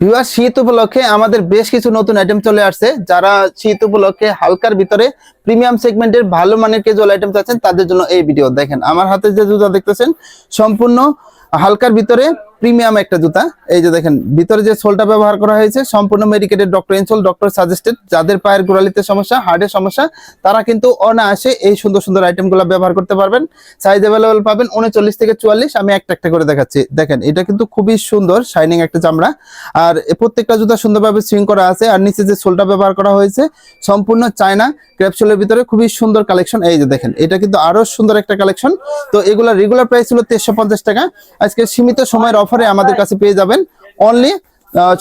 বিবাহ শীত উপলক্ষে আমাদের বেশ কিছু নতুন আইটেম চলে আসছে। যারা শীত উপলক্ষে হালকার ভিতরে প্রিমিয়াম সেগমেন্টের ভালো মানের কেজুয়াল আইটেম চাচ্ছেন, তাদের জন্য এই ভিডিও দেখেন। আমার হাতে যে জুতা দেখতেছেন, সম্পূর্ণ হালকার ভিতরে প্রিমিয়াম একটা জুতা। এই যে দেখেন, ভিতরে যে সোলটা ব্যবহার করা হয়েছে, সম্পূর্ণ medicated doctor insole doctor suggested যাদের পায়ের গোড়ালিতে সমস্যা হার্টের সমস্যা, তারা কিন্তু অনায়াসে এই সুন্দর সুন্দর আইটেমগুলো ব্যবহার করতে পারবেন। সাইজ অ্যাভেলেবেল পাবেন উনচল্লিশ থেকে চুয়াল্লিশ। আমি একটা একটা করে দেখাচ্ছি। দেখেন, এটা কিন্তু খুবই সুন্দর শাইনিং একটা চামড়া। আর প্রত্যেকটা জুতা সুন্দরভাবে সুইং করা আছে। আর নিচে যে সোলটা ব্যবহার করা হয়েছে, সম্পূর্ণ চায়না ক্র্যাপসুলের ভিতরে খুবই সুন্দর কালেকশন এই যে দেখেন, এটা কিন্তু আরও সুন্দর একটা কালেকশন তো এগুলা রেগুলার প্রাইস হলো তেরোশো টাকা। আজকে সীমিত সময়ের অফারে আমাদের কাছে পেয়ে যাবেন অনলি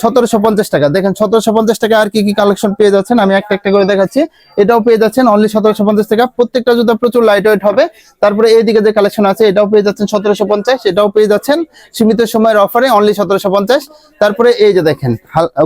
সতেরোশো পঞ্চাশ টাকা। দেখেন সতেরোশো পঞ্চাশ টাকা আর কি কি কালেকশন পেয়ে যাচ্ছেন? আমি একটা একটা করে দেখাচ্ছি। এটাও পেয়ে যাচ্ছেন অনলি সতেরোশো পঞ্চাশ টাকা। প্রত্যেকটা জুতা প্রচুর লাইট ওয়েট হবে। তারপরে এইদিকে যে কালেকশন আছে এটাও পেয়ে যাচ্ছেন সতেরোশো পঞ্চাশ। এটাও পেয়ে যাচ্ছেন সীমিত সময়ের অফারে অনলি সতেরোশো পঞ্চাশ। তারপরে এই যে দেখেন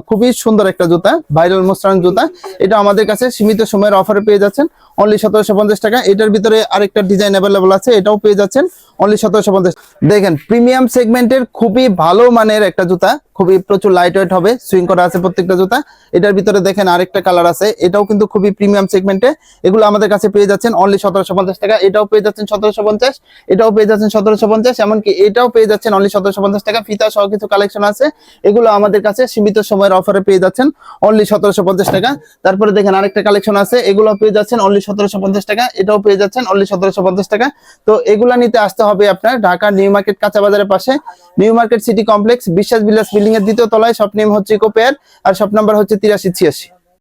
খুবই সুন্দর একটা জুতা ভাইরাল মোস্টান জুতা। এটা আমাদের কাছে সীমিত সময়ের অফারে পেয়ে যাচ্ছেন অনলি সতেরোশো পঞ্চাশ টাকা। এটার ভিতরে আরেকটা ডিজাইন অ্যাভেলেবল আছে এটাও পেয়ে যাচ্ছেন অনলি সতেরোশো পঞ্চাশ। দেখেন প্রিমিয়াম সেগমেন্টের খুবই ভালো মানের একটা জুতা, খুবই প্রচুর লাইট ওয়েট হবে সুইং করা আছে প্রত্যেকটা জুতা। এটার ভিতরে দেখেন আরেকটা কালার আছে, এটাও কিন্তু খুবই প্রিমিয়াম সেগমেন্টে এগুলো আমাদের কাছে পেয়ে যাচ্ছেন অনলি সতেরোশো পঞ্চাশ টাকা, এটাও পেয়ে যাচ্ছেন সতেরোশো পঞ্চাশ, এটাও পেয়ে যাচ্ছেন সতেরোশো পঞ্চাশ, এমনকি এটাও পেয়ে যাচ্ছেন অনলি সতেরোশো পঞ্চাশ টাকা। ফিতা সহ কিছু কালেকশন আছে, এগুলো আমাদের কাছে সীমিত সময়ের অফারে পেয়ে যাচ্ছেন অনলি সতেরোশো পঞ্চাশ টাকা। তারপরে দেখেন আরেকটা কালেকশন আছে, এগুলো পেয়ে যাচ্ছেন অনলি সতেরোশো পঞ্চাশ টাকা, এটাও পেয়ে যাচ্ছেন অনলি সতেরোশো পঞ্চাশ টাকা। তো এগুলা নিতে আসতে হবে আপনার ঢাকা নিউ মার্কেট কাঁচা বাজারের পাশে। নিউ মার্কেট সিটি কমপ্লেক্স, বিশ্বাস বিলাস বিল্ডিং এর দ্বিতীয় তলায়, শপ নেম হচ্ছে কোপেয়ার আর শপ নাম্বার হচ্ছে তিরাশি ছিয়াশি।